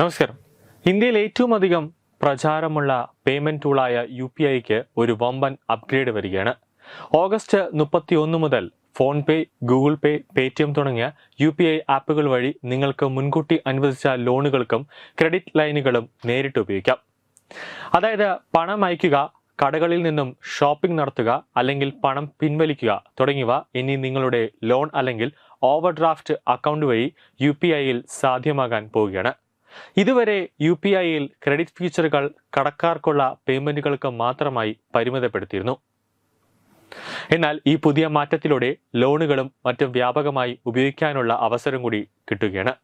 നമസ്കാരം. ഇന്ത്യയിൽ ഏറ്റവും അധികം പ്രചാരമുള്ള പേയ്മെന്റ് ടൂളായ യു പി ഐക്ക് ഒരു വമ്പൻ അപ്ഗ്രേഡ് വരികയാണ്. ഓഗസ്റ്റ് മുപ്പത്തി ഒന്ന് മുതൽ PhonePe Google Pay Paytm തുടങ്ങിയ യു പി ഐ ആപ്പുകൾ വഴി നിങ്ങൾക്ക് മുൻകൂട്ടി അനുവദിച്ച ലോണുകൾക്കും ക്രെഡിറ്റ് ലൈനുകളും നേരിട്ട് ഉപയോഗിക്കാം. അതായത് പണം അയക്കുക കടകളിൽ നിന്നും ഷോപ്പിംഗ് നടത്തുക അല്ലെങ്കിൽ പണം പിൻവലിക്കുക തുടങ്ങിയവ ഇനി നിങ്ങളുടെ ലോൺ അല്ലെങ്കിൽ ഓവർഡ്രാഫ്റ്റ് അക്കൗണ്ട് വഴി യു പി ഐയിൽ സാധ്യമാകാൻ പോവുകയാണ്. ഇതുവരെ യു പി ഐയിൽ ക്രെഡിറ്റ് ഫീച്ചറുകൾ കടക്കാർക്കുള്ള പേയ്മെന്റുകൾക്ക് മാത്രമായി പരിമിതപ്പെടുത്തിയിരുന്നു. എന്നാൽ ഈ പുതിയ മാറ്റത്തിലൂടെ ലോണുകളും മറ്റും വ്യാപകമായി ഉപയോഗിക്കാനുള്ള അവസരം കൂടി കിട്ടുകയാണ്.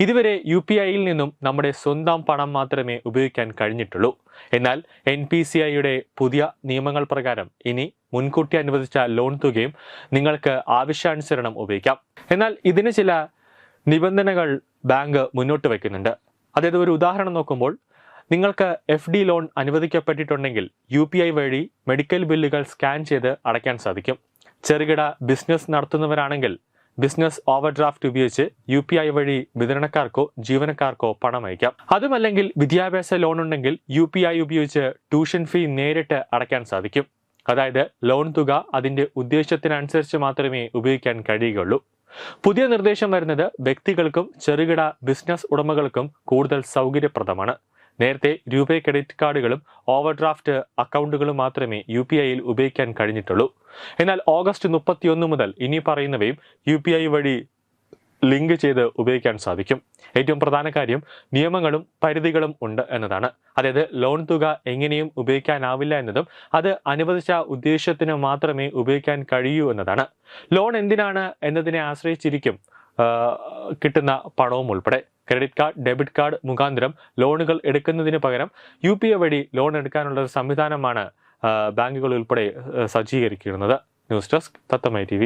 ഇതുവരെ യു പി ഐയിൽ നിന്നും നമ്മുടെ സ്വന്തം പണം മാത്രമേ ഉപയോഗിക്കാൻ കഴിഞ്ഞിട്ടുള്ളൂ. എന്നാൽ എൻ പി സി ഐയുടെ പുതിയ നിയമങ്ങൾ പ്രകാരം ഇനി മുൻകൂട്ടി അനുവദിച്ച ലോൺ തുകയും നിങ്ങൾക്ക് ആവശ്യാനുസരണം ഉപയോഗിക്കാം. എന്നാൽ ഇതിന് ചില നിബന്ധനകൾ ബാങ്ക് മുന്നോട്ട് വയ്ക്കുന്നുണ്ട്. അതായത് ഒരു ഉദാഹരണം നോക്കുമ്പോൾ നിങ്ങൾക്ക് എഫ് ഡി ലോൺ അനുവദിക്കപ്പെട്ടിട്ടുണ്ടെങ്കിൽ യു പി ഐ വഴി മെഡിക്കൽ ബില്ലുകൾ സ്കാൻ ചെയ്ത് അടയ്ക്കാൻ സാധിക്കും. ചെറുകിട ബിസിനസ് നടത്തുന്നവരാണെങ്കിൽ ബിസിനസ് ഓവർ ഡ്രാഫ്റ്റ് ഉപയോഗിച്ച് യു പി ഐ വഴി വിതരണക്കാർക്കോ ജീവനക്കാർക്കോ പണം അയക്കാം. അതുമല്ലെങ്കിൽ വിദ്യാഭ്യാസ ലോൺ ഉണ്ടെങ്കിൽ യു പി ഐ ഉപയോഗിച്ച് ട്യൂഷൻ ഫീ നേരിട്ട് അടയ്ക്കാൻ സാധിക്കും. അതായത് ലോൺ തുക അതിന്റെ ഉദ്ദേശത്തിനനുസരിച്ച് മാത്രമേ ഉപയോഗിക്കാൻ കഴിയുകയുള്ളൂ. പുതിയ നിർദ്ദേശം വരുന്നത് വ്യക്തികൾക്കും ചെറുകിട ബിസിനസ് ഉടമകൾക്കും കൂടുതൽ സൗകര്യപ്രദമാണ്. നേരത്തെ രൂപേ ക്രെഡിറ്റ് കാർഡുകളും ഓവർ ഡ്രാഫ്റ്റ് അക്കൗണ്ടുകളും മാത്രമേ യു പി ഐയിൽ ഉപയോഗിക്കാൻ കഴിഞ്ഞിട്ടുള്ളൂ. എന്നാൽ ഓഗസ്റ്റ് മുപ്പത്തിയൊന്ന് മുതൽ ഇനി പറയുന്നവയും യു പി ഐ വഴി ലിങ്ക് ചെയ്ത് ഉപയോഗിക്കാൻ സാധിക്കും. ഏറ്റവും പ്രധാന കാര്യം നിയമങ്ങളും പരിധികളും ഉണ്ട് എന്നതാണ്. അതായത് ലോൺ തുക എങ്ങനെയും ഉപയോഗിക്കാനാവില്ല എന്നതും അത് അനുവദിച്ച ഉദ്ദേശത്തിന് മാത്രമേ ഉപയോഗിക്കാൻ കഴിയൂ എന്നതാണ്. ലോൺ എന്തിനാണ് എന്നതിനെ ആശ്രയിച്ചിരിക്കും കിട്ടുന്ന പണവും ഉൾപ്പെടെ. ക്രെഡിറ്റ് കാർഡ് ഡെബിറ്റ് കാർഡ് മുഖാന്തരം ലോണുകൾ എടുക്കുന്നതിന് പകരം യു പി ഐ വഴി ലോൺ എടുക്കാനുള്ള ഒരു സംവിധാനമാണ് ബാങ്കുകൾ ഉൾപ്പെടെ സജ്ജീകരിക്കുന്നത്. ന്യൂസ് ഡെസ്ക് തത്തമൈ ടി